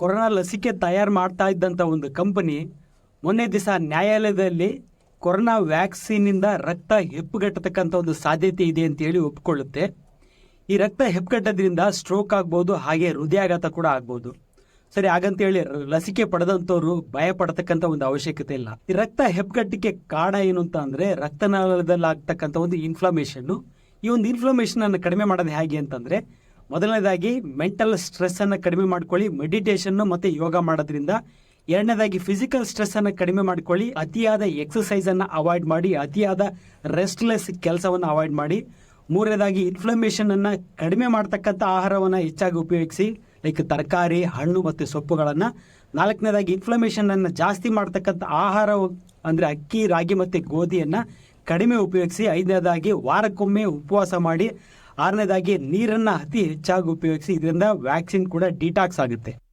Corona ಲಸಿಕೆ ತಯಾರು ಮಾಡ್ತಾ ಇದ್ದಂಥ ಒಂದು ಕಂಪನಿ ಮೊನ್ನೆ ದಿವಸ ನ್ಯಾಯಾಲಯದಲ್ಲಿ ಕೊರೋನಾ ವ್ಯಾಕ್ಸಿನಿಂದ ರಕ್ತ ಹೆಪ್ಪುಗಟ್ಟತಕ್ಕಂಥ ಒಂದು ಸಾಧ್ಯತೆ ಇದೆ ಅಂತೇಳಿ ಒಪ್ಪಿಕೊಳ್ಳುತ್ತೆ. ಈ ರಕ್ತ ಹೆಪ್ಪುಗಟ್ಟೋದ್ರಿಂದ ಸ್ಟ್ರೋಕ್ ಆಗ್ಬೋದು, ಹಾಗೆ ಹೃದಯಾಘಾತ ಕೂಡ ಆಗ್ಬೋದು. ಸರಿ ಹಾಗಂತೇಳಿ ಹೇಳಿ ಲಸಿಕೆ ಪಡೆದಂಥವ್ರು ಭಯ ಪಡತಕ್ಕಂಥ ಒಂದು ಅವಶ್ಯಕತೆ ಇಲ್ಲ. ಈ ರಕ್ತ ಹೆಪ್ಪುಗಟ್ಟಿಗೆ ಕಾರಣ ಏನು ಅಂತ ಅಂದರೆ ರಕ್ತನಾಳದಲ್ಲಿ ಆಗ್ತಕ್ಕಂಥ ಒಂದು ಇನ್ಫ್ಲಮೇಷನ್ನು ಈ ಒಂದು ಇನ್ಫ್ಲಮೇಷನ್ ಅನ್ನು ಕಡಿಮೆ ಮಾಡೋದು ಹೇಗೆ ಅಂತಂದ್ರೆ ಮೊದಲನೇದಾಗಿ ಮೆಂಟಲ್ ಸ್ಟ್ರೆಸ್ ಅನ್ನು ಕಡಿಮೆ ಮಾಡ್ಕೊಳ್ಳಿ ಮೆಡಿಟೇಷನ್ನು ಮತ್ತು ಯೋಗ ಮಾಡೋದ್ರಿಂದ. ಎರಡನೇದಾಗಿ ಫಿಸಿಕಲ್ ಸ್ಟ್ರೆಸ್ ಅನ್ನು ಕಡಿಮೆ ಮಾಡ್ಕೊಳ್ಳಿ, ಅತಿಯಾದ ಎಕ್ಸಸೈಸನ್ನು ಅವಾಯ್ಡ್ ಮಾಡಿ, ಅತಿಯಾದ ರೆಸ್ಟ್ಲೆಸ್ ಕೆಲಸವನ್ನು ಅವಾಯ್ಡ್ ಮಾಡಿ. ಮೂರನೇದಾಗಿ ಇನ್ಫ್ಲಮೇಷನ್ ಅನ್ನ ಕಡಿಮೆ ಮಾಡ್ತಕ್ಕಂಥ ಆಹಾರವನ್ನು ಹೆಚ್ಚಾಗಿ ಉಪಯೋಗಿಸಿ ಲೈಕ್ ತರಕಾರಿ, ಹಣ್ಣು ಮತ್ತು ಸೊಪ್ಪುಗಳನ್ನು. ನಾಲ್ಕನೇದಾಗಿ ಇನ್ಫ್ಲಮೇಷನ್ ಅನ್ನ ಜಾಸ್ತಿ ಮಾಡ್ತಕ್ಕಂಥ ಆಹಾರ, ಅಂದರೆ ಅಕ್ಕಿ, ರಾಗಿ ಮತ್ತು ಗೋಧಿಯನ್ನು ಕಡಿಮೆ ಉಪಯೋಗಿಸಿ. ಐದನೇದಾಗಿ ವಾರಕ್ಕೊಮ್ಮೆ ಉಪವಾಸ ಮಾಡಿ ಆರನೇದಾಗಿ ನೀರನ್ನ ಅತಿ ಹೆಚ್ಚಾಗಿ ಉಪಯೋಗಿಸಿ ಇದರಿಂದ ವ್ಯಾಕ್ಸಿನ್ ಕೂಡ ಡಿಟಾಕ್ಸ್ ಆಗುತ್ತೆ.